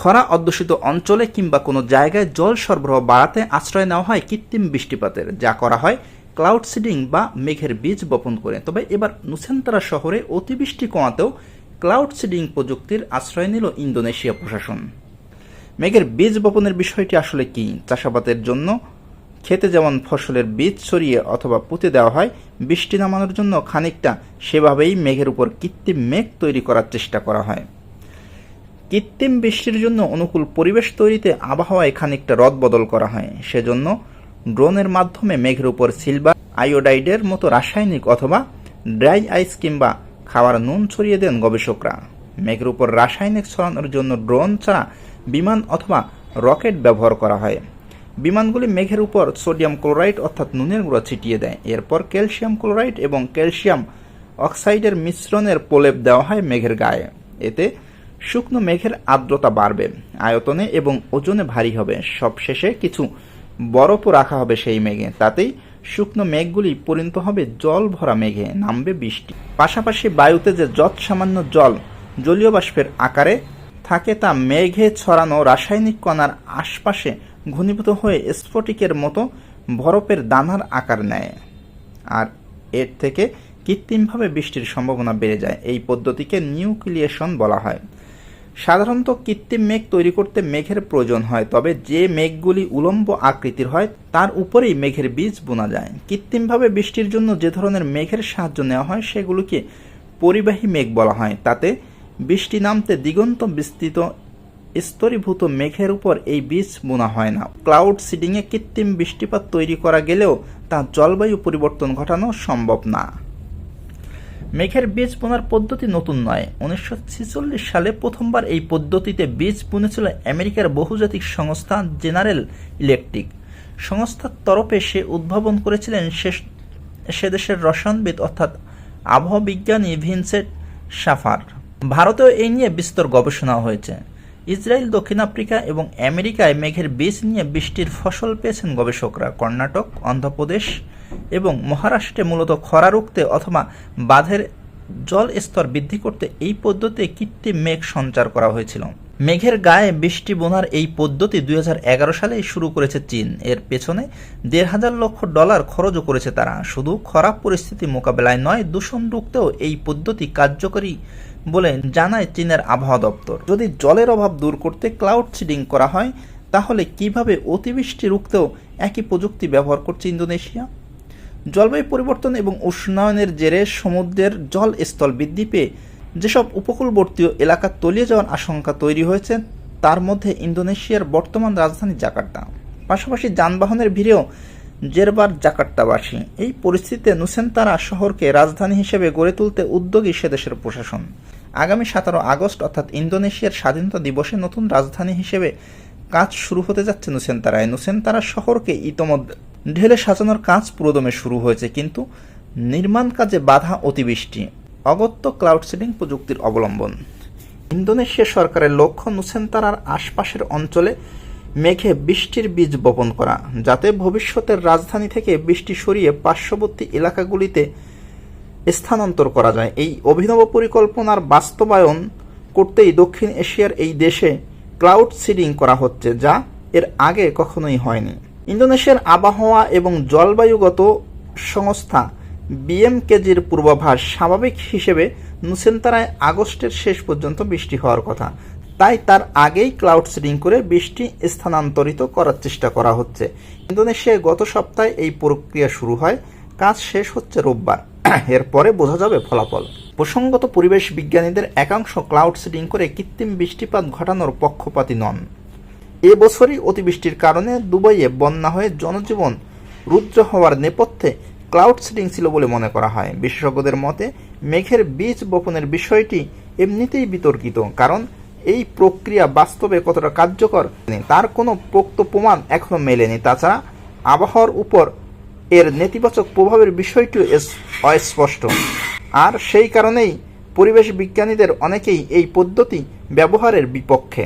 খরা অধ্যুষিত অঞ্চলে কিংবা কোনো জায়গায় জল সরবরাহ বাড়াতে আশ্রয় নেওয়া হয় কৃত্রিম বৃষ্টিপাতের, যা করা হয় ক্লাউড সিডিং বা মেঘের বীজ বপন করে। তবে এবার নুসেন্তারা শহরে অতিবৃষ্টি কমাতেও ক্লাউড সিডিং প্রযুক্তির আশ্রয় নিল ইন্দোনেশিয়া প্রশাসন। মেঘের বীজ বপনের বিষয়টি আসলে কি? চাষাবাদের জন্য খেতে যেমন ফসলের বীজ ছড়িয়ে অথবা পুঁতে দেওয়া হয়, বৃষ্টি নামানোর জন্য খানিকটা সেভাবেই মেঘের উপর কৃত্রিম মেঘ তৈরি করার চেষ্টা করা হয়। কৃত্রিম বৃষ্টির জন্য অনুকূল পরিবেশ তৈরিতে আবহাওয়ায় খানিকটা রদ বদল করা হয়। সেজন্য ড্রোনের মাধ্যমে মেঘের উপর সিলভার আয়োডাইডের মতো রাসায়নিক অথবা ড্রাই আইস কিংবা খাওয়ার নুন ছড়িয়ে দেন গবেষকরা। মেঘের উপর রাসায়নিক ছড়ানোর জন্য ড্রোন ছাড়া বিমান অথবা রকেট ব্যবহার করা হয়। বিমানগুলি মেঘের উপর সোডিয়াম ক্লোরাইড অর্থাৎ নুনের গুঁড়া ছিটিয়ে দেয়। এরপর ক্যালসিয়াম ক্লোরাইড এবং ক্যালসিয়াম অক্সাইডের মিশ্রণের প্রলেপ দেওয়া হয় মেঘের গায়ে। এতে শুকনো মেঘের আর্দ্রতা বাড়বে, আয়তনে এবং ওজনে ভারী হবে। সবশেষে কিছু বরফও রাখা হবে সেই মেঘে, তাতেই শুকনো মেঘগুলি পরিণত হবে জল ভরা মেঘে, নামবে বৃষ্টি। পাশাপাশি বায়ুতে যে যৎ সামান্য জল জলীয় বাষ্পের আকারে থাকে, তা মেঘে ছড়ানো রাসায়নিক কণার আশপাশে ঘনীভূত হয়ে স্ফটিকের মতো বরফের দানার আকার নেয়। আর এর থেকে কৃত্রিমভাবে বৃষ্টির সম্ভাবনা বেড়ে যায়। এই পদ্ধতিকে নিউক্লিয়েশন বলা হয়। সাধারণত কৃত্রিম মেঘ তৈরি করতে মেঘের প্রয়োজন হয়, তবে যে মেঘগুলি উলম্ব আকৃতির হয়, তার উপরেই মেঘের বীজ বোনা যায়। কৃত্রিমভাবে বৃষ্টির জন্য যে ধরনের মেঘের সাহায্য নেওয়া হয়, সেগুলোকে পরিবাহী মেঘ বলা হয়। তাতে বৃষ্টি নামতে দিগন্ত বিস্তৃত স্তরীভূত মেঘের উপর এই বীজ বোনা হয় না। ক্লাউড সিডিংয়ে কৃত্রিম বৃষ্টিপাত তৈরি করা গেলেও তা জলবায়ু পরিবর্তন ঘটানো সম্ভব না। মেঘের বীজ বোনার পদ্ধতি নতুন নয়। উনিশশো সালে প্রথমবার এই পদ্ধতিতে বীজ বুনেছিল আমেরিকার বহুজাতিক সংস্থা জেনারেল ইলেকট্রিক। সংস্থার তরফে সে উদ্ভাবন করেছিলেন সে দেশের রসায়নবিদ অর্থাৎ আবহাওয়া বিজ্ঞানী সাফার ভারতেও এই নিয়ে বিস্তর গবেষণা হয়েছে। ইসরায়েল, দক্ষিণ আফ্রিকা এবং আমেরিকায় মেঘের বীজ নিয়ে বৃষ্টির ফসল পেয়েছেন গবেষকরা। কর্ণাটক, অন্ধ্রপ্রদেশ এবং মহারাষ্ট্রে মূলত খরা রুখতে অথবা বাঁধের জল স্তর বৃদ্ধি করতে এই পদ্ধতিতে কৃত্রিম মেঘ সঞ্চার করা হয়েছিল। মেঘের গায়ে বৃষ্টি বোনার এই পদ্ধতি দুই হাজার এগারো সালে শুরু করেছে চীন। এর পেছনে দেড় হাজার লক্ষ ডলার খরচও করেছে তারা। শুধু খরাপ পরিস্থিতি মোকাবেলায় নয়, দূষণ রুখতেও এই পদ্ধতি কার্যকরী বলে জানায় চীনের আবহাওয়া দপ্তর। যদি জলের অভাব দূর করতে ক্লাউড সিডিং করা হয়, তাহলে কীভাবে অতিবৃষ্টি রুখতেও একই প্রযুক্তি ব্যবহার করছে ইন্দোনেশিয়া? জলবায়ু পরিবর্তন এবং উষ্ণায়নের জেরে সমুদ্রের জল স্থল বৃদ্ধি পেয়ে যেসব উপকূলবর্তী এলাকা তলিয়ে যাওয়ার আশঙ্কা তৈরি হয়েছে, তার মধ্যে ইন্দোনেশিয়ার বর্তমান রাজধানী জাকার্তা। পাশাপাশি যানবাহনের ভিড়েও জেরবার জাকার্তাবাসী। এই পরিস্থিতিতে নুসেন্তারা শহরকে রাজধানী হিসেবে গড়ে তুলতে উদ্যোগী সে দেশের প্রশাসন। আগামী সতেরো আগস্ট অর্থাৎ ইন্দোনেশিয়ার স্বাধীনতা দিবসে নতুন রাজধানী হিসেবে কাজ শুরু হতে যাচ্ছে নুসেন্তারায়। নুসেন্তারা শহরকে ইতোমধ্যে ঢেলে সাজানোর কাজ পুরোদমে শুরু হয়েছে, কিন্তু নির্মাণ কাজে বাধা অতিবৃষ্টি, অগত্য ক্লাউড সিডিং প্রযুক্তির অবলম্বন। ইন্দোনেশিয়া সরকারের লক্ষ্য নুসেন্তারার আশপাশের অঞ্চলে মেঘে বৃষ্টির বীজ বপন করা, যাতে ভবিষ্যতের রাজধানী থেকে বৃষ্টি সরিয়ে পার্শ্ববর্তী এলাকাগুলিতে স্থানান্তর করা যায়। এই অভিনব পরিকল্পনার বাস্তবায়ন করতেই দক্ষিণ এশিয়ার এই দেশে ক্লাউড সিডিং করা হচ্ছে, যা এর আগে কখনোই হয়নি। ইন্দোনেশিয়ার আবহাওয়া এবং জলবায়ুগত সংস্থা বিএমকেজির পূর্বাভাস স্বাভাবিক হিসেবে নুসেন্তারায় আগস্টের শেষ পর্যন্ত বৃষ্টি হওয়ার কথা। তাই তার আগেই ক্লাউড সিডিং করে বৃষ্টি স্থানান্তরিত করার চেষ্টা করা হচ্ছে। ইন্দোনেশিয়ায় গত সপ্তাহে এই প্রক্রিয়া শুরু হয়। কাজ শেষ হচ্ছে রোববার। এরপরে বোঝা যাবে ফলাফল। প্রসঙ্গত পরিবেশ বিজ্ঞানীদের একাংশ ক্লাউড সিডিং করে কৃত্রিম বৃষ্টিপাত ঘটানোর পক্ষপাতী নন। এ বছরই অতিবৃষ্টির কারণে দুবাইয়ে বন্যা হয়ে জনজীবন রুদ্র হওয়ার নেপথ্যে ক্লাউড সিডিং ছিল বলে মনে করা হয়। বিশেষজ্ঞদের মতে, মেঘের বীজ বপনের বিষয়টি এমনিতেই বিতর্কিত, কারণ এই প্রক্রিয়া বাস্তবে কতটা কার্যকর তার কোনো পোক্ত প্রমাণ এখনও মেলেনি। তাছাড়া, আবহাওয়ার উপর এর নেতিবাচক প্রভাবের বিষয়টিও অস্পষ্ট। আর সেই কারণেই পরিবেশ বিজ্ঞানীদের অনেকেই এই পদ্ধতি ব্যবহারের বিপক্ষে।